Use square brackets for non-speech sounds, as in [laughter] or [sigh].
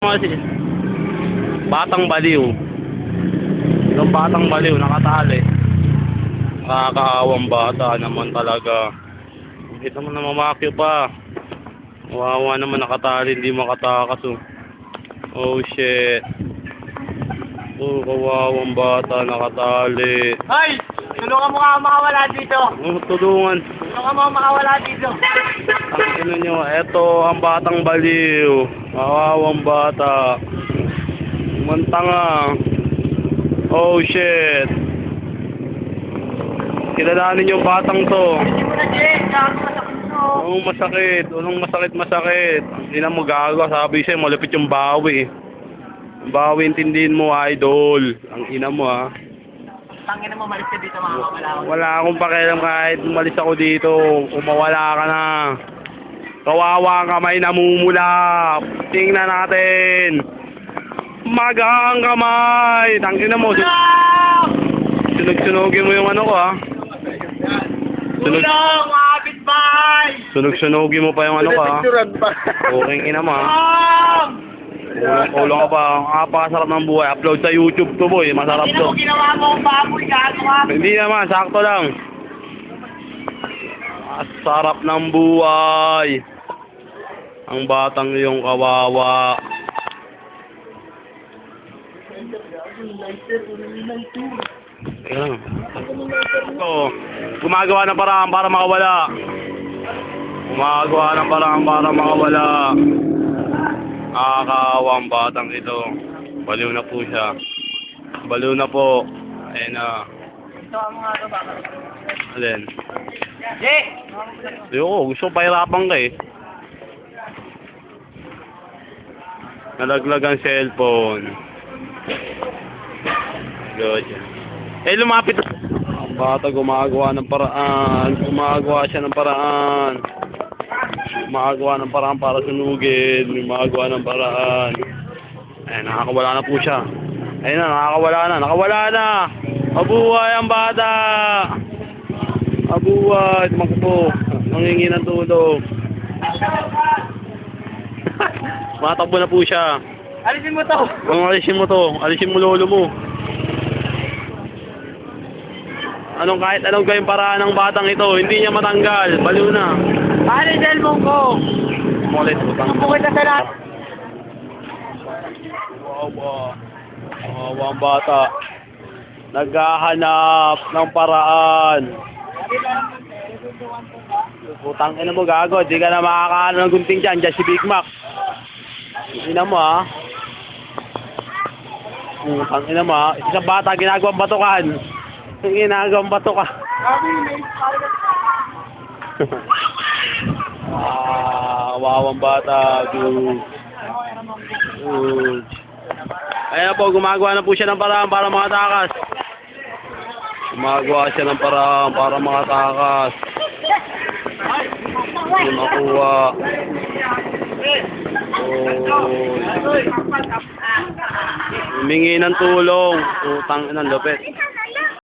Kasi, batang baliw. Yung batang baliw, nakatali. Nakakaawang bata naman talaga. Hindi naman na mamakyo pa. Wawa naman nakatali, hindi makatakas oh. Oh shit. Oh, kawawang bata, nakatali. Hoy! Tulungan mo nga ako makawala dito. Oh, tulungan. Mo ako makawala dito. Ang ino nyo, eto ang batang baliw. Kawawang bata. Mantanga. Oh shit. Kilalanin yung batang to. Puso. Anong masakit? Anong masakit masakit? Hindi na mo gagawa. Sabi sa'yo, malapit yung bawi. Bawi, intindihin mo, idol. Ang ina mo, ha. Tangin mo, malis ka dito, makakawala ako. Wala akong pakialam kahit umalis ako dito. Umawala ka na. Kawawa ang kamay namumula. Tingnan natin. Magang kamay. Tangin mo. Sun- Sunog-sunogin mo yung ano ko ha. Sunog, Tulong! Bahay! sunog-sunogin mo pa yung ano ko ha. pa. Okay ina mo ha. Tulong! Kulang-kulang ka pa. Ang kapakasarap ng buhay. Upload sa YouTube to boy. Masarap Hindi to. mo ginawa mo ang baboy, gaano ka? Hindi naman. Sakto lang. Masarap ng buhay. Ang batang iyong kawawa. Lang. Ito, gumagawa ng paraan para makawala. Gumagawa ng paraan para makawala. Nakakawang batang ito. Baliw na po siya. Baliw na po. Ayun na. Ito ang mga ito, baka. Alin? Jay! Ayoko, gusto ko pahirapan ka eh. Nalaglag ang cellphone. Good. Eh, lumapit. Ang bata gumagawa ng paraan. Gumagawa siya ng paraan. Gumagawa ng paraan para sunugin. Gumagawa ng paraan. Ayun, nakakawala na po siya. Ayun na, nakakawala na. Nakawala na! Mabuhay ang bata! Mabuhay! Makpo! Nangingi ng tulong. [laughs] Matakbo na po siya. Alisin mo to! Kung alisin mo to, alisin mo lolo mo. Anong kahit anong gawin paraan ng batang ito, hindi niya matanggal. Baliw na. Paano yung cellphone ko? Kulit po Sumbukit na sa lahat. Wawa. Wawa ang bata. Naghahanap ng paraan. Putang ina mo gago, di ka na makakaano ng gunting dyan, dyan si Big Mac. Ina mo ha. Putang ina mo ha. Isang bata ginagawang batukan. Ginagawang batukan. [laughs] ah, wawang bata, dude. Dude. Ayan po, gumagawa na po siya ng paraan para makatakas. Gumagawa siya ng paraan para makatakas. Hindi makuha. Humingi ng tulong. Utang ng lupit.